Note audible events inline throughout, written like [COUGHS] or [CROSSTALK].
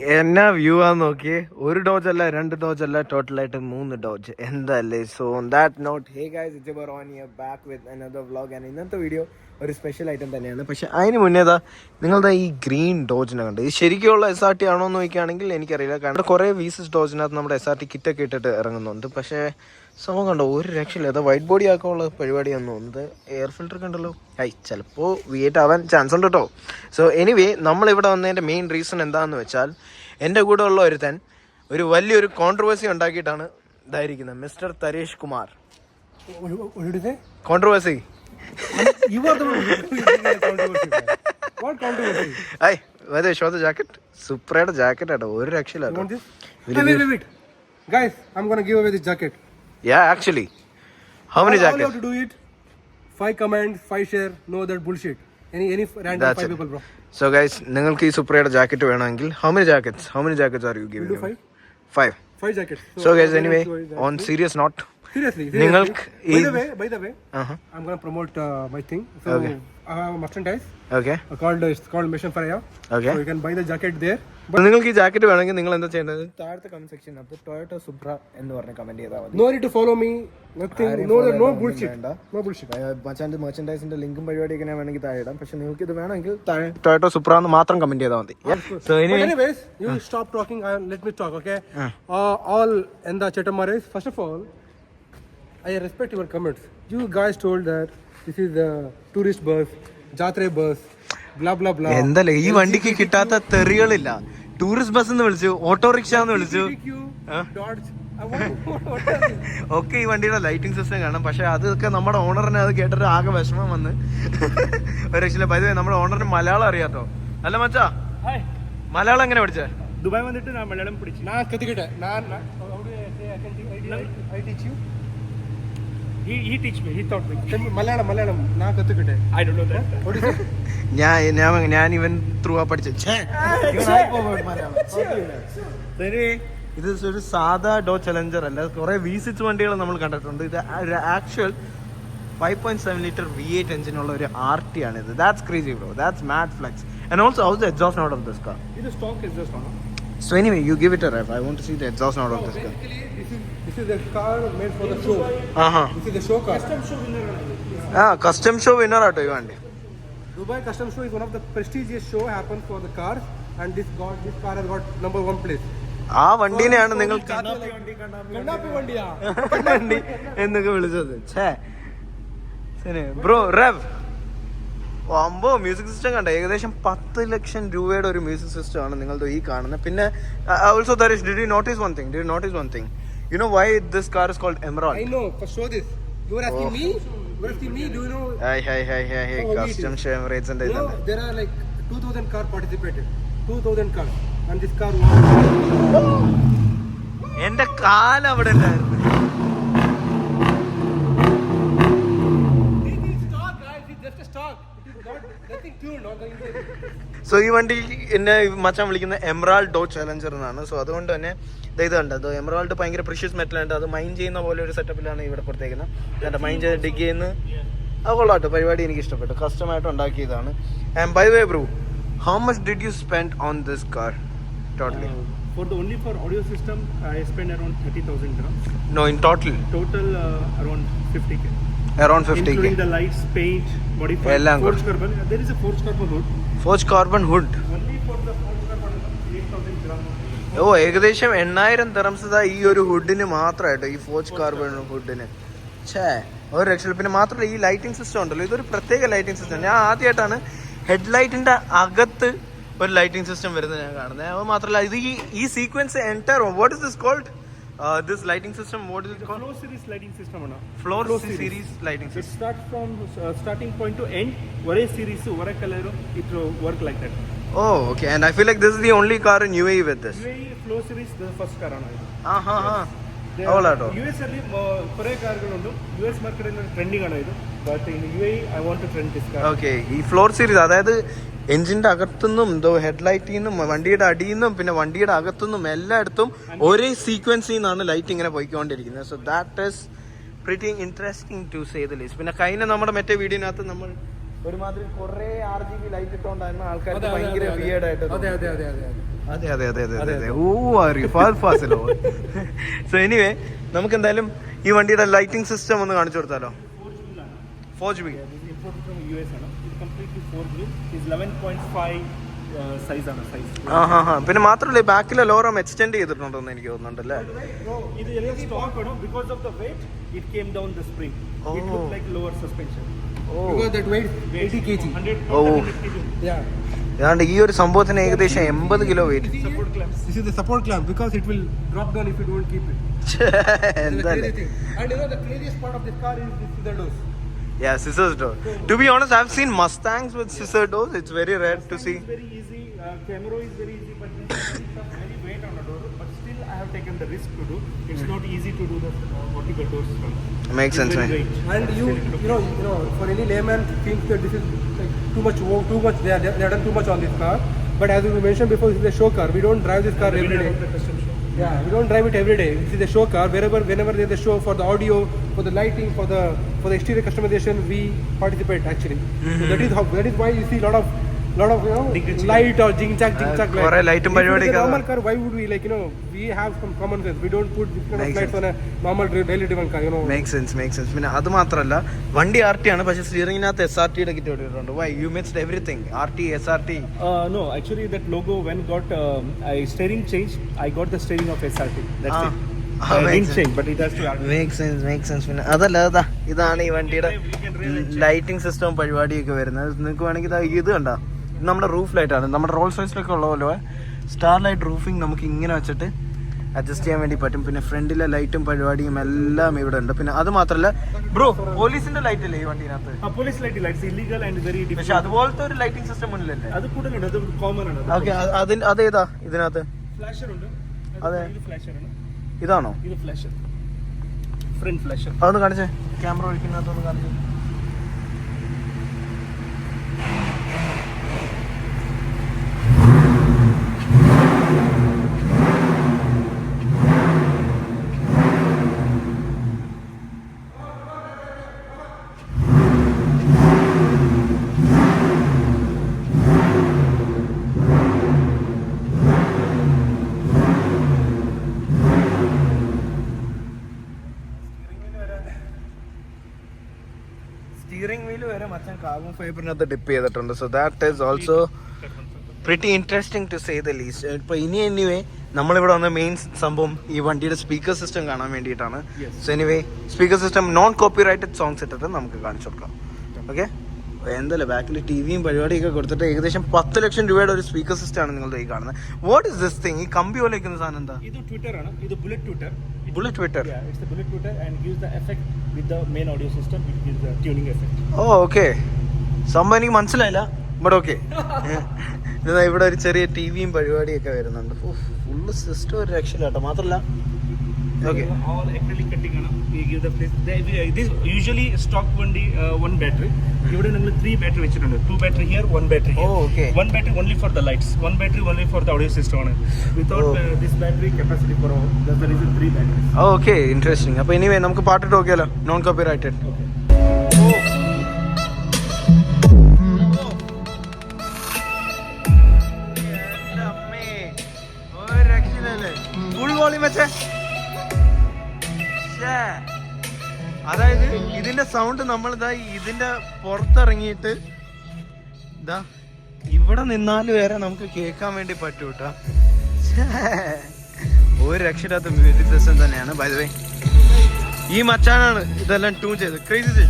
എന്നാ വ്യൂ ആ നോക്കിയേ. ഒരു ഡോജ് അല്ല രണ്ട് ഡോജ് അല്ല ടോട്ടൽ ആയിട്ട് മൂന്ന് ഡോജ് എന്തല്ലേ? So that note hey guys it's on here back with another vlog and ഇന്നത്തെ വീഡിയോ ഒരു സ്പെഷ്യൽ ഐറ്റം തന്നെയാണ്. പക്ഷെ അതിന് മുന്നേതാ നിങ്ങളുടെ ഈ ഗ്രീൻ ഡോജിനെ കണ്ട്. ഇത് ശരിക്കുള്ള എസ് ആർ ടി ആണോ എന്ന് നോക്കുകയാണെങ്കിൽ എനിക്കറിയില്ല. കാരണം കുറേ വീസസ് ഡോജിനകത്ത് നമ്മുടെ എസ് ആർ ടി കിറ്റൊക്കെ ഇട്ടിട്ട് ഇറങ്ങുന്നുണ്ട്. പക്ഷേ സംഭവം കണ്ടോ? ഒരു രക്ഷയില്ല. അത് വൈറ്റ് ബോഡി ആക്കാനുള്ള പരിപാടിയാണ് തോന്നുന്നത്. എയർ ഫിൽറ്റർ കണ്ടല്ലോ ഐ ചിലപ്പോൾ വിയേറ്റ് ആവാൻ ചാൻസ് ഉണ്ട് കേട്ടോ സോ എനിവേ നമ്മളിവിടെ വന്നതിന്റെ മെയിൻ റീസൺ എന്താണെന്ന് വെച്ചാൽ എന്റെ കൂടെ ഉള്ള ഒരുത്തൻ ഒരു വലിയൊരു കോൺട്രവേഴ്സി ഉണ്ടാക്കിയിട്ടാണ് ഇതായിരിക്കുന്നത്. Mister Tharesh Kumar? Controversy? I അതെ ജാക്കറ്റ് സൂപ്പറായിട്ട് ജാക്കറ്റ് ആട്ടോ. ഒരു രക്ഷയില്ല You ഐ കേട്ടോ gonna give away wait, wait. Guys, actually. How many jackets? have to do it. Five comment, five share. No that bullshit. Any any random That's five it. people, bro. So guys, നിങ്ങൾക്ക് ഈ സുപ്രയുടെ jacket വേണമെങ്കിൽ how many jackets how many jackets are you giving five. Five Five jackets. So guys anyway, anyway on serious note Seriously, seriously. നിങ്ങൾക്ക് By ഈ the way, by the way, Uh-huh. I'm gonna promote uh, my thing. So Okay. I have a merchandise uh, called it's called Mission Faraya. Okay. So you can buy the jacket there. നിങ്ങൾക്ക് ഈ jacket വേണമെങ്കിൽ നിങ്ങൾ എന്താ ചെയ്യേണ്ടത് താഴത്തെ comment സെക്ഷനകത്ത് Toyota സുപ്ര എന്ന് പറഞ്ഞ് comment ചെയ്താൽ മതി No need to follow me. Nothing. ആരെയും No, follow no bullshit. No bullshit. മച്ചാന്റെ മെർച്ചൻഡൈസിന്റെ ലിങ്കും പരിപാടിയൊക്കെ ഞാൻ വേണമെങ്കിൽ താഴെ ഇടാം പക്ഷെ നിങ്ങൾക്ക് ഇത് വേണമെങ്കിൽ താഴെ ടൊയോട്ടോ സുപ്ര എന്ന് മാത്രം കമന്റ് ചെയ്താൽ മതി സോ But ഇനി anyways, you stop talking and let me talk, okay? Uh, all in the Chetamares, first of all, I respect your comments. Is guys told that this is the tourist bus, Jatre bus, blah blah blah. എന്തല്ലേ ഈ വണ്ടിക്ക് കിട്ടാത്ത തെറികളില്ല. Tourist bus എന്ന് വിളിച്ചു autorickshaw എന്ന് വിളിച്ചു? [LAUGHS] ഒക്കെ ഈ വണ്ടിയുടെ ലൈറ്റിംഗ് സിസ്റ്റം കാണാം. പക്ഷെ അതൊക്കെ നമ്മുടെ ഓണറിനെ അത് കേട്ടിട്ട് ആകെ വിഷമം വന്ന്. ഒരു രക്ഷയില്ല. പതിവേ നമ്മുടെ ഓണറിന് മലയാളം അറിയാട്ടോ. അല്ല മച്ചാ? മലയാളം എങ്ങനെ പഠിച്ചേ? ദുബായ് വന്നിട്ട് ഞാൻ മലയാളം. Nah, ഞാൻ ഞാൻ ഞാൻ ഇവൻ ത്രൂ ആ പഠിച്ച ഇത് ഒരു സാധാ ഡോ ചലഞ്ചർ അല്ല. കുറെ വി സിക്സ് വണ്ടികൾ നമ്മൾ കണ്ടിട്ടുണ്ട്. ഇത് actual five point seven litre V eight എഞ്ചിനുള്ള ഒരു ആർ ടി ആണ് ഇത് that's crazy bro that's mad flex and also how's exhaust note of this car ഇത് stock so anyway you give it a rev I want to see the exhaust note of this car this is this car made for the show. ആഹാ This is the show car. Custom show winner. Ah, custom show winner ഈ വണ്ടി Dubai Custom Show is one of the prestigious show happen for the cars, and this got this car has got number one place. ആ വണ്ടീനെയാണ് നിങ്ങൾ വണ്ടി എന്നൊക്കെ വിളിച്ചത് ഛേ bro rev അമ്പോ മ്യൂസിക് സിസ്റ്റം കണ്ട ഏകദേശം പത്ത് ലക്ഷം രൂപയുടെ ഒരു മ്യൂസിക് സിസ്റ്റം ആണ് നിങ്ങളുടെ ഈ കാണുന്നത് പിന്നെ also there did you notice one thing did notice one thing you why this car is called Emerald? I know. For show this. You were asking me. You were asking me. Do you know? Hey, hey, hey, hey, hey, custom it custom and You know there are like 2,000 car participated. 2,000 cars, and this car won. എന്റെ കാലവിടെ ഉണ്ടായിരുന്നു It is stock, guys. It's just a stock. It is not nothing tuned. Not the so ഈ വണ്ടി എന്നെ മച്ചാൻ വിളിക്കുന്ന emerald Dodge Challenger എന്നാണ്. So അതുകൊണ്ട് തന്നെ ഇത് കണ്ടത് എമറാൾഡ് ഭയങ്കര പ്രിഷ്യസ് മെറ്റൽ ഉണ്ട് അത് മൈൻ ചെയ്യുന്ന പോലെ ഒരു സെറ്റപ്പിലാണ് ഇവിടെ കൊടുത്തേക്കുന്നത്. എന്നിട്ട് മൈൻ ചെയ്ത് ഡിഗ് ചെയ്യുന്ന. അത് കൊള്ളാട്ടോ. പരിപാടി എനിക്ക് ഇഷ്ടപ്പെട്ടു. കസ്റ്റമായിട്ട് ഉണ്ടാക്കിയതാണ്. And by way bro how much did you spend on this car totally for the only for audio system i spend around 30000 dirhams No, in total? total uh, around 50k around fifty including the lights paint body എല്ലാം forged കൂടെ. carbon. There is a forged carbon hood. Forge carbon hood only for the forged carbon 8000 grams ഓ ഏകദേശം എണ്ണായിരം dirhams ഈ ഒരു ഹുഡിന് മാത്രമായിട്ടോ ഈ forge carbon ഹുഡിന് ഛേ ഒരു രക്ഷയില്ല പിന്നെ മാത്രമല്ല ഈ ലൈറ്റിംഗ് സിസ്റ്റം ഉണ്ടല്ലോ ഇതൊരു പ്രത്യേക ലൈറ്റിംഗ് സിസ്റ്റം ഞാൻ ആദ്യമായിട്ടാണ് ഹെഡ് ലൈറ്റിന്റെ അകത്ത് ഒരു ലൈറ്റിംഗ് സിസ്റ്റം വരുന്നത് ഞാൻ കാണുന്നത്. അത് മാത്രമല്ല ഇത് ഈ ഈ sequence entire what is this called Uh, this lighting system, what is it called? Floor series lighting system. Anna. Floor, floor series. series lighting system. It starts from uh, starting point to end. Vare series, vare color, it will work like that. Oh, okay. And I feel like this is the only car in UAE with this. UAE flow series, the first car. Ah, ha, ha. All ಎಸ್ ಅಲ್ಲಿ ಕೊರೆ ಕಾರ್ಗಳುಂಟು U S market trending ಅಣ್ಣ ಇದು okay ഈ floor series അതായത് എഞ്ചിന്റെ അകത്തുനിന്നും എന്തോ ഹെഡ്ലൈറ്റിൽ നിന്നും വണ്ടിയുടെ അടിയിൽ നിന്നും പിന്നെ വണ്ടിയുടെ അകത്തുനിന്നും എല്ലായിടത്തും ഒരേ സീക്വൻസിൽ നിന്നാണ് ലൈറ്റ് ഇങ്ങനെ പോയിക്കൊണ്ടിരിക്കുന്നത്. So that is pretty interesting to say the least പിന്നെ കഴിഞ്ഞ നമ്മുടെ മറ്റേ വീഡിയോനകത്ത് നമ്മൾ ഒരുമാതിരി കുറെ ആർ ജി ബി ലൈറ്റ് ഇട്ടോണ്ടായിരുന്നു ആൾക്കാർക്ക് ഭയങ്കര വിയേഡ് ആയിട്ട് അതെ അതെ അതെ അതെ അതെ. അതെ അതെ അതെ അതെ ഓ സോ എനിവേ നമുക്ക് എന്തായാലും ഈ വണ്ടിയുടെ ലൈറ്റിംഗ് സിസ്റ്റം ഒന്ന് കാണിച്ചു കൊടുത്താലോ? Four G B import from U S ആണ്. ഇത് കംപ്ലീറ്റ്ലി ഫോർ ബ്ലൂ ഇത് ലെവൻ പോയിന്റ് ഫൈവ് സൈസ് ആണ് സൈസ് ആ ഹാ ഹാ പിന്നെ മാത്രമല്ല ഈ ബാക്കിലെ ലോറം എക്സ്റ്റെൻഡ് ചെയ്തിട്ടുണ്ടെന്ന് എനിക്ക് തോന്നുന്നുണ്ടല്ലേ ഇത് എല്ലാം സ്റ്റോക്ക് ആണ്. Because of the weight it came down the spring it. Look like lower suspension oh Because that weight 80 kg. 100. 100 kg. Yeah. ഏതാണ്ട് ഈ ഒരു സംഭവത്തിന് ഏകദേശം എൺപത് kilo weight support Yeah, scissors door. To be honest, I've seen Mustangs with scissor doors. It's very rare to see. It's very easy. Uh, Camaro is very easy, but [COUGHS] very weight on the door. But still, I have taken the risk to do. It's hmm. not easy to do the uh, vertical doors. From. Makes sense, man. And you, you know, you know, for any layman, think that this is like too much work, too much. They are, done too much on this car. But as we mentioned before, this is a show car. We don't drive this car every day of the custom show. Yeah, we don't drive it every day. This is a show car. Wherever, whenever there's a show for the audio, for the lighting, for the for the exterior customization, we participate actually. So mm-hmm. that is how. That is why you see a lot of lot of you know light or jing chak jing Uh, chak. light ഉം If it is a normal car, why would we like you know we have some common sense. We don't put this kind Makes lights on a normal dri- daily driven car. You know. Make sense make sense പിന്നെ അത് മാത്രമല്ല വണ്ടി R T ആണ് പക്ഷെ സ്റ്റിയറിംഗിനകത്ത് S R ടിയുടെ kit ഇട്ടിട്ടുണ്ട് why you mixed everything R T S R T Uh, no, actually, that logo when got um, I steering change, I got the steering of SRT. That's Ah. it. Ah, I makes didn't sense. change, but it has to. add- make sense make sense പിന്നെ അതല്ല അതാ ഇതാണ് ഈ വണ്ടിയുടെ. Lighting system പരിപാടിയൊക്കെ വരുന്നത് നിങ്ങൾക്ക് വേണമെങ്കിൽ ഇതാ ഇത് കണ്ട ഇത് നമ്മുടെ റൂഫ് ലൈറ്റ് ആണ്. നമ്മുടെ റോൾ സൈസിലൊക്കെ ഉള്ള പോലെ സ്റ്റാർ ലൈറ്റ് റൂഫിംഗ് നമുക്ക് ഇങ്ങനെ വെച്ചിട്ട് അഡ്ജസ്റ്റ് ചെയ്യാൻ വേണ്ടി പറ്റും. പിന്നെ ഫ്രണ്ടിലെ ലൈറ്റും പരിപാടിയും എല്ലാം ഇവിടെ ഉണ്ട്. പിന്നെ അത് മാത്രമല്ല ബ്രോ പോലീസിന്റെ ലൈറ്റ് അല്ലേ ഈ വണ്ടിനകത്ത്? പക്ഷെ. അതുപോലത്തെ ഒരു ലൈറ്റിംഗ് സിസ്റ്റം ഉണ്ടല്ലേ അത് കൂടുതലുണ്ട്. അത് കോമൺ ആണ്. ഓക്കെ അതിന് അതേതാ ഇതിനകത്ത്? ഫ്ലാഷർ ഉണ്ട്. അതെ. ഫ്ലാഷർ ആണ്. ഇതാണോ? ഇത് ഫ്ലാഷർ ഫ്രണ്ട് ഫ്ലാഷർ അതൊന്ന് കാണിച്ചേ. ക്യാമറ ഒഴിക്കുന്നതൊന്ന് കാണിച്ചേ സ്റ്റിയറിംഗ് വീൽ വരെ മച്ചാൻ കാർബൺ ഫൈബറിനകത്ത് ഡിപ്പ് ചെയ്തിട്ടുണ്ട്. So that is also pretty interesting to say the least ഇപ്പൊ ഇനി എനിവേ നമ്മളിവിടെ വന്ന മെയിൻ സംഭവം ഈ വണ്ടിയുടെ സ്പീക്കർ സിസ്റ്റം കാണാൻ വേണ്ടിയിട്ടാണ്. So anyway speaker system non copyrighted songs ഇട്ടിട്ട് നമുക്ക് കാണിച്ചു കൊടുക്കാം. ഓക്കെ എന്തല്ലേ ബാക്കിൽ ടി വിയും പരിപാടിയൊക്കെ കൊടുത്തിട്ട് ഏകദേശം പത്ത് ലക്ഷം രൂപയുടെ ഒരു സ്പീക്കർ സിസ്റ്റം ആണ് നിങ്ങളുടെ ഈ കാണുന്നത്. വാട്ട് ഇസ് ദിസ് തിങ് ഈ കമ്പി പോലെ ഇരിക്കുന്ന സാധനം എന്താ? ഇത് ട്വിറ്റർ ആണ്. ഇത് bullet tweeter bullet tweeter it's it's the bullet tutor and gives the effect with the main audio system. It tuning effect oh okay സംഭവം എനിക്ക് മനസ്സിലായില്ല. ഇവിടെ ഓക്കെ ഇവിടെ ഒരു ചെറിയ ടി വിയും പരിപാടിയും ഒക്കെ വരുന്നുണ്ട് ഫുള്ള് സിസ്റ്റം ഒരു രക്ഷയിലാട്ടോ മാത്രല്ല. ഇവിടെ നിങ്ങൾ ത്രീ ബാറ്ററി വെച്ചിട്ടുണ്ട്. Two battery here one battery one battery only for the lights one battery only for the audio system ആണ്. വിത്തൗട്ട് ദിസ് ബാറ്ററി കപ്പാസിറ്റി കുറവ്. The reason three battery okay interesting അപ്പോൾ ഇനി നമുക്ക് പാട്ടിട്ട് നോക്കിയാലോ. നോൺ കോപ്പി റൈറ്റഡ് സൗണ്ട് നമ്മൾ ഇതാ ഇതിന്റെ പുറത്തിറങ്ങിയിട്ട് ഇതാ ഇവിടെ നിന്നാൽ വരെ നമുക്ക് കേൾക്കാൻ വേണ്ടി പറ്റൂ കേട്ടോ ഒരു രക്ഷയില്ലാത്ത മ്യൂസിക് സിസ്റ്റം തന്നെയാണ് ബൈ വേ ഈ മച്ചാനാണ് ഇതെല്ലാം ട്യൂൺ ചെയ്തത്. ക്രേസി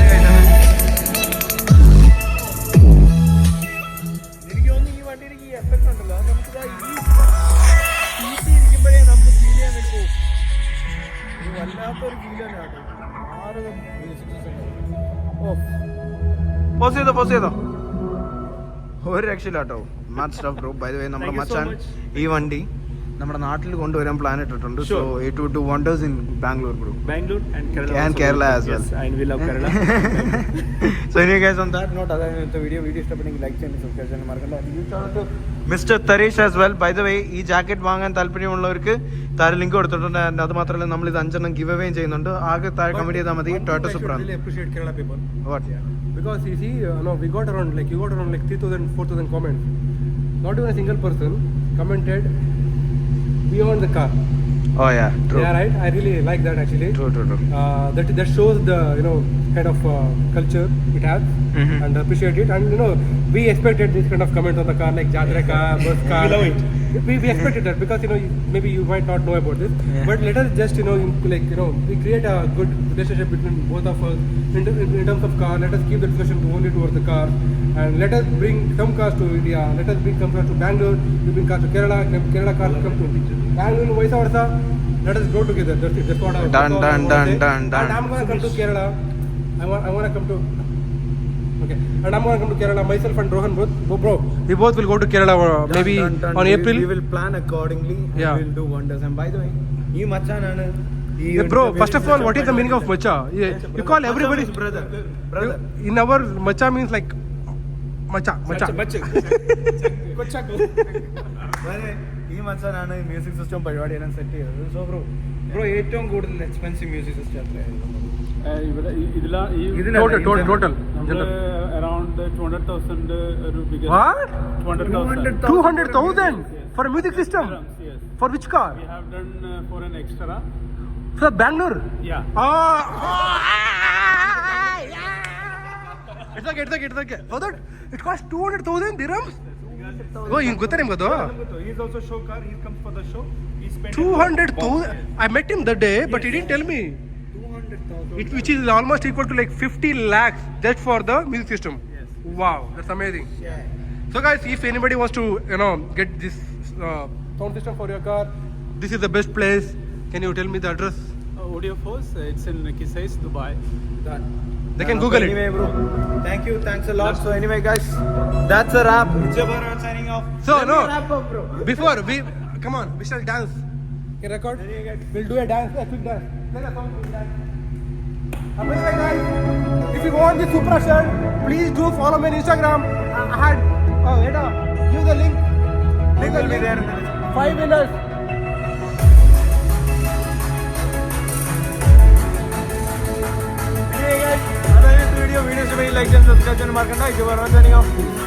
എനിക്ക് വല്ലാത്തൊരു തന്നെ കേട്ടോ. ആറ് പോസ് ചെയ്തോ പോസ് ചെയ്തോ? ഒരു രക്ഷയില്ല കേട്ടോ match stop group by the way നമ്മുടെ മച്ചാൻ ഈ വണ്ടി നമ്മുടെ നാട്ടിൽ കൊണ്ടുവരാൻ പ്ലാൻ ഇട്ടിട്ടുണ്ട്. So A two two wonders in Bangalore group Bangalore and Kerala as well I love Kerala. So anyway guys on that note അതായത് ഇന്നത്തെ വീഡിയോ വീഡിയോ ഇഷ്ടപ്പെട്ടെങ്കിൽ ലൈക്ക് ചെയ്യാൻ സബ്സ്ക്രൈബ് ചെയ്യാൻ മറക്കണ്ട mister Thareesh as well by the way ഈ jacket വാങ്ങാൻ താല്പര്യമുള്ളവർക്ക് താഴെ ലിങ്ക് കൊടുത്തിട്ടുണ്ട്. ആൻഡ് അത് മാത്രമല്ല നമ്മൾ ഇത് അഞ്ചെണ്ണം ഗിവ് അവേയും ചെയ്യുന്നുണ്ട്. ആകെ താഴെ കമന്റ് ചെയ്താൽ മതി. ടോട്ടൽ സൂപ്പർ ആണ് appreciate Kerala people. What Because you see, uh, no, we got around like you got around like 3,000, 4,000 comments. Not even a single person commented beyond the car. Oh yeah, true. Yeah, right. I really like that actually. True, true, true. Uh, that that shows the you know kind of uh, culture it has Mhm. and appreciate it. And you know we expected this kind of comment on the car like Jadre car, bus [LAUGHS] car. We love it. We, we expected that because you know you, maybe you might not know about this, Yeah. but let us just you know like you know we create a good relationship between both of us in, in, in terms of car. Let us keep the discussion only towards the car, and let us bring some cars to India, let us bring some cars to Bangalore, we bring cars to Kerala, Kerala cars come to Bangalore, vice versa. Let us grow together. That's, it. that's what our done, done, done, done, done. And I'm gonna come to Kerala. I want, I want to come to. Okay. And I'm gonna come to Kerala myself and Rohan both. Bro, we both will go to Kerala uh, maybe on we, April. We will plan accordingly. And yeah. We'll do wonders. And by the way, you macha nana. Yeah, bro, first of all, what is the meaning of macha? Yeah, you call everybody brother. Brother. In our macha means like macha. അതെ, ഈ മച്ചാനാണ് music system പരിപാടി എല്ലാം set ചെയ്തത്. So bro bro ഏറ്റവും കൂടുതൽ expensive music system ഇവിടെ ഇതിലാ ഈ total around two hundred thousand What? Two hundred thousand Two hundred thousand for a music system. For which car? We have done uh, ಇಡ್ತಕ್ಕೆ ಇಡ್ತಕ್ಕೆ ಇಡ್ತಕ್ಕೆ how did it cost two hundred thousand dirhams ಓ ಹಿಂಗೆ ಗೊತ್ತಾ ನಿಮ್ಗೆ ಅದು two hundred thousand I met him the day but it in tell me it which is almost equal to like fifty lakhs just for the music system wow that's amazing so guys if anybody was to you know get this sound system for your car this is the best place can you tell me the address Audio Force, it's in Kisais, Dubai. Done. They can Google it. Anyway, bro. Thank you. Thanks a lot. So anyway, guys, that's a wrap. It's Jabbar signing off. So, Let no. wrap up, bro. Before we come on, we shall dance. Can record? We'll do a dance, a quick dance. The song, dance. And by the way, guys, if you want this Supra shirt, please do follow me on Instagram. I had, oh, wait up. Give the link. Link the will be there the. Five winners. Anyway, guys, അതായത് video video ഇഷ്ടമായി like subscribe ചെയ്യാൻ മറക്കണ്ട ഇത് off.